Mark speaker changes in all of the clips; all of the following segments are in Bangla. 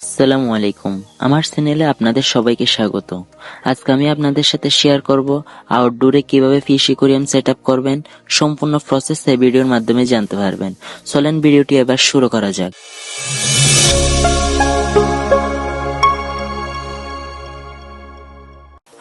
Speaker 1: আসসালামু আলাইকুম। আমার চ্যানেলে আপনাদের সবাইকে স্বাগত। আজকে আমি আপনাদের সাথে শেয়ার করব আউটডোরে কীভাবে ফিশ ইকোরিয়াম সেট করবেন, সম্পূর্ণ প্রসেস এই ভিডিওর মাধ্যমে জানতে পারবেন। চলেন ভিডিওটি এবার শুরু করা যাক।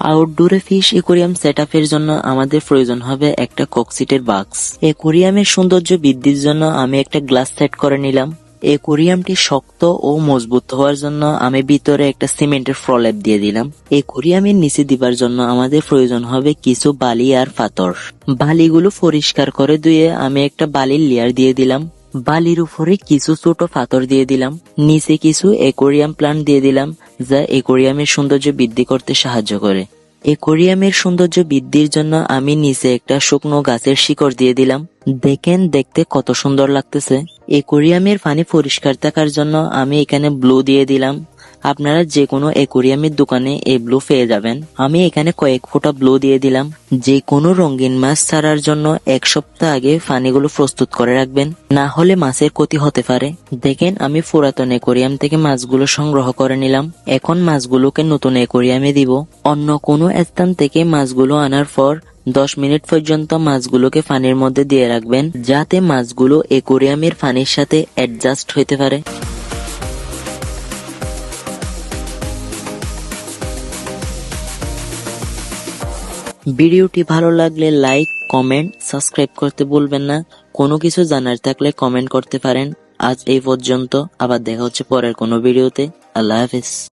Speaker 1: আউটডোরে ফিশ একুরিয়াম সেট জন্য আমাদের প্রয়োজন হবে একটা কক্সিটের বাক্স একুরিয়ামের সৌন্দর্য বৃদ্ধির জন্য আমি একটা গ্লাস সেট করে নিলাম। একুরিয়ামটি শক্ত ও মজবুত হওয়ার জন্য আমি ভিতরে একটা সিমেন্টের ফ্রলেপ দিয়ে দিলাম। একুরিয়ামের নিচে দিবার জন্য আমাদের প্রয়োজন হবে কিছু বালি আর পাথর। বালিগুলো পরিষ্কার করে ধুয়ে আমি একটা বালির লেয়ার দিয়ে দিলাম। বালির উপরে কিছু ছোট পাথর দিয়ে দিলাম। নিচে কিছু একুরিয়াম প্লান্ট দিয়ে দিলাম, যা একুরিয়ামের সৌন্দর্য বৃদ্ধি করতে সাহায্য করে। একুরিয়ামের সৌন্দর্য বৃদ্ধির জন্য আমি নিচে একটা শুকনো গাছের শিকড় দিয়ে দিলাম। দেখেন, দেখতে কত সুন্দর লাগতেছে। একোরিয়ামের পানি পরিষ্কার থাকার জন্য আমি এখানে ব্লু দিয়ে দিলাম। আপনারা যে কোনো একুরিয়ামের দোকানে এই ব্লু পেয়ে যাবেন। আমি এখানে কয়েক ফোঁটা ব্লু দিয়ে দিলাম। যে কোনো রঙিন মাছ ছাড়ার জন্য এক সপ্তাহ আগে পানিগুলো প্রস্তুত করে রাখবেন। না হলে মাছের ক্ষতি হতে পারে। দেখেন, আমি পুরাতন একুরিয়াম থেকে মাছগুলো সংগ্রহ করে নিলাম। এখন মাছগুলোকে নতুন একুরিয়ামে দিব। অন্য কোনো স্থান থেকে মাছগুলো আনার পর দশ মিনিট পর্যন্ত মাছগুলোকে পানির মধ্যে দিয়ে রাখবেন, যাতে মাছগুলো একুরিয়ামের পানির সাথে অ্যাডজাস্ট হতে পারে। ভিডিওটি ভালো লাগলে লাইক, কমেন্ট, সাবস্ক্রাইব করতে ভুলবেন না। কোনো কিছু জানার থাকলে কমেন্ট করতে পারেন। আজ এই পর্যন্ত, আবার দেখা হচ্ছে পরের কোনো ভিডিওতে। আল্লাহ হাফিজ।